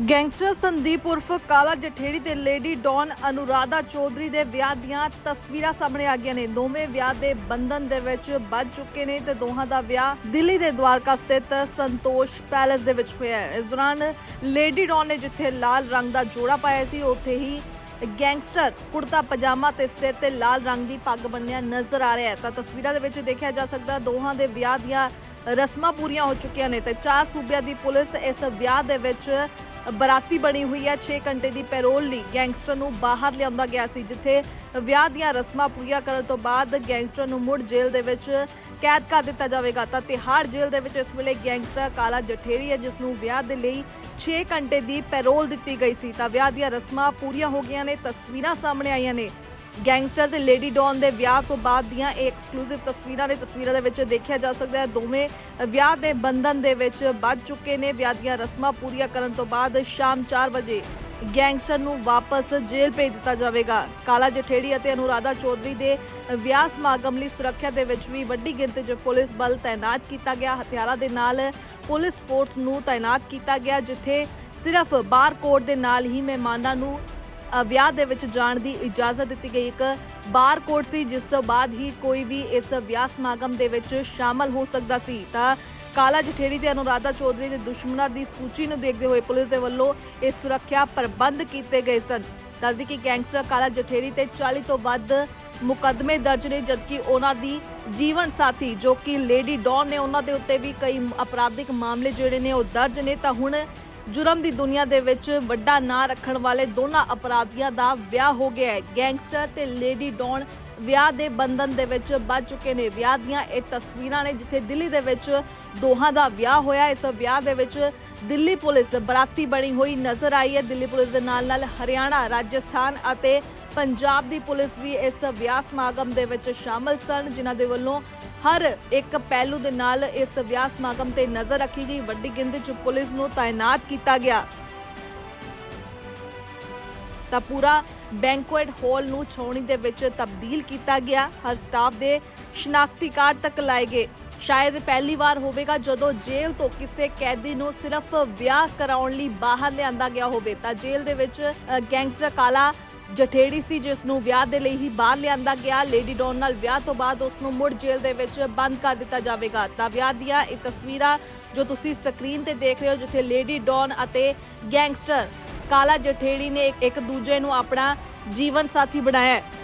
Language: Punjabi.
ਗੈਂਗਸਟਰ ਸੰਦੀਪ ਉਰਫ ਕਾਲਾ ਜਠੇੜੀ ਤੇ ਲੇਡੀ ਡੌਨ ਅਨੁਰਾਧਾ ਚੌਧਰੀ ਦੇ ਵਿਆਹ ਦੀਆਂ ਤਸਵੀਰਾਂ ਸਾਹਮਣੇ ਆ ਗਈਆਂ ਨੇ। ਦੋਵੇਂ ਵਿਆਹ ਦੇ ਬੰਧਨ ਦੇ ਵਿੱਚ ਬੱਝ ਚੁੱਕੇ ਨੇ ਤੇ ਦੋਹਾਂ ਦਾ ਵਿਆਹ ਦਿੱਲੀ ਦੇ ਦਵਾਰਕਾ ਸਥਿਤ ਸੰਤੋਸ਼ ਪੈਲੇਸ ਦੇ ਵਿੱਚ ਹੋਇਆ ਹੈ। ਇਸ ਦੌਰਾਨ ਲੇਡੀ ਡੌਨ ਨੇ ਜਿੱਥੇ ਲਾਲ ਰੰਗ ਦਾ ਜੋੜਾ ਪਾਇਆ ਸੀ, ਉੱਥੇ ਹੀ ਗੈਂਗਸਟਰ ਕੁੜਤਾ, ਪਜਾਮਾ ਤੇ ਸਿਰ ਤੇ ਲਾਲ ਰੰਗ ਦੀ ਪੱਗ ਬੰਨਿਆ ਨਜ਼ਰ ਆ ਰਿਹਾ ਹੈ। ਤਾਂ ਤਸਵੀਰਾਂ ਦੇ ਵਿੱਚ ਦੇਖਿਆ ਜਾ ਸਕਦਾ, ਦੋਹਾਂ ਦੇ ਵਿਆਹ ਦੀਆਂ ਰਸਮਾਂ ਪੂਰੀਆਂ ਹੋ ਚੁੱਕੀਆਂ ਨੇ ਤੇ ਚਾਰ ਸੂਬਿਆਂ ਦੀ ਪੁਲਿਸ ਇਸ ਵਿਆਹ ਦੇ ਵਿੱਚ ਬਰਾਤੀ ਬਣੀ ਹੋਈ ਹੈ। 6 ਘੰਟੇ ਦੀ ਪੈਰੋਲ ਲਈ ਗੈਂਗਸਟਰ ਨੂੰ ਬਾਹਰ ਲਿਆਂਦਾ ਗਿਆ ਸੀ, ਜਿੱਥੇ ਵਿਆਹ ਦੀਆਂ ਰਸਮਾਂ ਪੂਰੀਆਂ ਕਰਨ ਤੋਂ ਬਾਅਦ ਗੈਂਗਸਟਰ ਨੂੰ ਮੁੜ ਜੇਲ੍ਹ ਦੇ ਵਿੱਚ ਕੈਦ ਕਰ ਦਿੱਤਾ ਜਾਵੇਗਾ। ਤਾਂ ਤਿਹਾੜ ਜੇਲ੍ਹ ਦੇ ਵਿੱਚ ਇਸ ਵੇਲੇ ਗੈਂਗਸਟਰ ਕਾਲਾ ਜਠੇਰੀ ਹੈ, ਜਿਸ ਨੂੰ ਵਿਆਹ ਦੇ ਲਈ 6 ਘੰਟੇ ਦੀ ਪੈਰੋਲ ਦਿੱਤੀ ਗਈ ਸੀ। ਤਾਂ ਵਿਆਹ ਦੀਆਂ ਰਸਮਾਂ ਪੂਰੀਆਂ ਹੋ ਗਈਆਂ ਨੇ, ਤਸਵੀਰਾਂ ਸਾਹਮਣੇ ਆਈਆਂ ਨੇ। ਗੈਂਗਸਟਰ ਤੇ ਲੇਡੀ ਡੌਨ ਦੇ ਵਿਆਹ ਤੋਂ ਬਾਅਦ ਦੀਆਂ ਇਹ ਐਕਸਕਲੂਸਿਵ ਤਸਵੀਰਾਂ ਨੇ, ਤਸਵੀਰਾਂ ਦੇ ਵਿੱਚ ਦੇਖਿਆ ਜਾ ਸਕਦਾ ਹੈ ਦੋਵੇਂ ਵਿਆਹ ਦੇ ਬੰਧਨ ਦੇ ਵਿੱਚ ਬੱਝ ਚੁੱਕੇ ਨੇ। ਵਿਆਹ ਦੀਆਂ ਰਸਮਾਂ ਪੂਰੀਆਂ ਕਰਨ ਤੋਂ ਬਾਅਦ ਸ਼ਾਮ 4 ਵਜੇ ਗੈਂਗਸਟਰ ਨੂੰ ਵਾਪਸ ਜੇਲ੍ਹ ਭੇਜ ਦਿੱਤਾ ਜਾਵੇਗਾ। ਕਾਲਾ ਜਠੇੜੀ ਅਤੇ ਅਨੁਰਾਧਾ ਚੌਧਰੀ ਦੇ ਵਿਆਹ ਸਮਾਗਮ ਲਈ ਸੁਰੱਖਿਆ ਦੇ ਵਿੱਚ ਵੀ ਵੱਡੀ ਗਿਣਤੀ 'ਚ ਪੁਲਿਸ ਬਲ ਤਾਇਨਾਤ ਕੀਤਾ ਗਿਆ। ਹਥਿਆਰਾਂ ਦੇ ਨਾਲ ਪੁਲਿਸ ਫੋਰਸ ਨੂੰ ਤਾਇਨਾਤ ਕੀਤਾ ਗਿਆ, ਜਿੱਥੇ ਸਿਰਫ ਬਾਰ ਕੋਡ ਦੇ ਨਾਲ ਹੀ ਮਹਿਮਾਨਾਂ ਨੂੰ ਵਿਆਹ ਦੇ ਵਿੱਚ ਜਾਣ ਦੀ ਇਜਾਜ਼ਤ ਦਿੱਤੀ ਗਈ। ਇੱਕ ਬਾਰ ਕੋਡ ਸੀ, ਜਿਸ ਤੋਂ ਬਾਅਦ ਹੀ ਕੋਈ ਵੀ ਇਸ ਵਿਆਹ ਸਮਾਗਮ ਦੇ ਵਿੱਚ ਸ਼ਾਮਲ ਹੋ ਸਕਦਾ ਸੀ। ਤਾਂ ਕਾਲਾ ਜਠੇੜੀ ਤੇ ਅਨੁਰਾਧਾ ਚੌਧਰੀ ਦੇ ਦੁਸ਼ਮਣਾਂ ਦੀ ਸੂਚੀ ਨੂੰ ਦੇਖਦੇ ਹੋਏ ਪੁਲਿਸ ਦੇ ਵੱਲੋਂ ਇਹ ਸੁਰੱਖਿਆ ਪ੍ਰਬੰਧ ਕੀਤੇ ਗਏ ਸਨ। ਦੱਸਦੀ ਕਿ ਗੈਂਗਸਟਰ ਕਾਲਾ ਜਠੇੜੀ ਤੇ 40 ਤੋਂ ਵੱਧ ਮੁਕੱਦਮੇ ਦਰਜ ਨੇ, ਜਦਕਿ ਉਹਨਾਂ ਦੀ ਜੀਵਨ ਸਾਥੀ, ਜੋ ਕਿ ਲੇਡੀ ਡੌਨ ਨੇ, ਉਹਨਾਂ ਦੇ ਉੱਤੇ ਵੀ ਕਈ ਅਪਰਾਧਿਕ ਮਾਮਲੇ ਜਿਹੜੇ ਨੇ ਉਹ ਦਰਜ ਨੇ। ਤਾਂ ਹੁਣ ਜੁਰਮ ਦੀ ਦੁਨੀਆ ਦੇ ਵਿੱਚ ਵੱਡਾ ਨਾਂ ਰੱਖਣ ਵਾਲੇ ਦੋਨਾਂ ਅਪਰਾਧੀਆਂ ਦਾ ਵਿਆਹ ਹੋ ਗਿਆ ਹੈ। ਗੈਂਗਸਟਰ ਤੇ ਲੇਡੀ ਡੌਨ ਵਿਆਹ ਦੇ ਬੰਧਨ ਦੇ ਵਿੱਚ ਬੱਝ ਚੁੱਕੇ ਨੇ। ਵਿਆਹ ਦੀਆਂ ਇਹ ਤਸਵੀਰਾਂ ਨੇ ਜਿੱਥੇ ਦਿੱਲੀ ਦੇ ਵਿੱਚ ਦੋਹਾਂ ਦਾ ਵਿਆਹ ਹੋਇਆ। ਇਸ ਵਿਆਹ ਦੇ ਵਿੱਚ ਦਿੱਲੀ ਪੁਲਿਸ ਬਰਾਤੀ ਬਣੀ ਹੋਈ ਨਜ਼ਰ ਆਈ ਹੈ। ਦਿੱਲੀ ਪੁਲਿਸ ਦੇ ਨਾਲ ਨਾਲ ਹਰਿਆਣਾ ਰਾਜਸਥਾਨ ਅਤੇ ਪੰਜਾਬ ਦੀ ਪੁਲਿਸ ਵੀ ਇਸ ਵਿਆਹ ਸਮਾਗਮ ਦੇ ਵਿੱਚ ਸ਼ਾਮਲ ਸਨ, ਜਿਨ੍ਹਾਂ ਦੇ ਵੱਲੋਂ ਹਰ ਇੱਕ ਪਹਿਲੂ ਦੇ ਨਾਲ ਇਸ ਵਿਆਹ ਸਮਾਗਮ ਤੇ ਨਜ਼ਰ ਰੱਖੀ ਗਈ। ਵੱਡੀ ਗਿਣਤੀ 'ਚ ਪੁਲਿਸ ਨੂੰ ਤਾਇਨਾਤ ਕੀਤਾ ਗਿਆ। ਤਾਂ ਪੂਰਾ ਬੈਂਕੁਏਟ ਹਾਲ ਨੂੰ ਛਾਉਣੀ ਦੇ ਵਿੱਚ ਤਬਦੀਲ ਕੀਤਾ ਗਿਆ। ਹਰ ਸਟਾਫ ਦੇ ਸ਼ਨਾਖਤੀ ਕਾਰਡ ਤੱਕ ਲਾਏ ਗਏ। ਸ਼ਾਇਦ ਪਹਿਲੀ ਵਾਰ ਹੋਵੇਗਾ ਜਦੋਂ ਜੇਲ੍ਹ ਤੋਂ ਕਿਸੇ ਕੈਦੀ ਨੂੰ ਸਿਰਫ ਵਿਆਹ ਕਰਾਉਣ ਲਈ ਬਾਹਰ ਲਿਆਂਦਾ ਗਿਆ ਹੋਵੇ। ਤਾਂ ਜੇਲ੍ਹ ਦੇ ਵਿੱਚ ਗੈਂਗਸਟਰ ਕਾਲਾ ਜਠੇੜੀ ਸੀ, ਜਿਸ ਨੂੰ ਵਿਆਹ ਦੇ ਲਈ ਹੀ ਬਾਹਰ ਲਿਆਂਦਾ ਗਿਆ। ਲੇਡੀ ਡੌਨ ਨਾਲ ਵਿਆਹ ਤੋਂ ਬਾਅਦ ਉਸ ਨੂੰ ਮੁੜ ਜੇਲ੍ਹ ਦੇ ਵਿੱਚ ਬੰਦ ਕਰ ਦਿੱਤਾ ਜਾਵੇਗਾ। ਤਾਂ ਵਿਆਹ ਦੀਆਂ ਇਹ ਤਸਵੀਰਾਂ ਜੋ ਤੁਸੀਂ ਸਕਰੀਨ ਤੇ ਦੇਖ ਰਹੇ ਹੋ, ਜਿੱਥੇ ਲੇਡੀ ਡੌਨ ਅਤੇ ਗੈਂਗਸਟਰ ਕਾਲਾ ਜਠੇੜੀ ਨੇ ਇੱਕ- ਦੂਜੇ ਨੂੰ ਆਪਣਾ ਜੀਵਨ ਸਾਥੀ ਬਣਾਇਆ ਹੈ।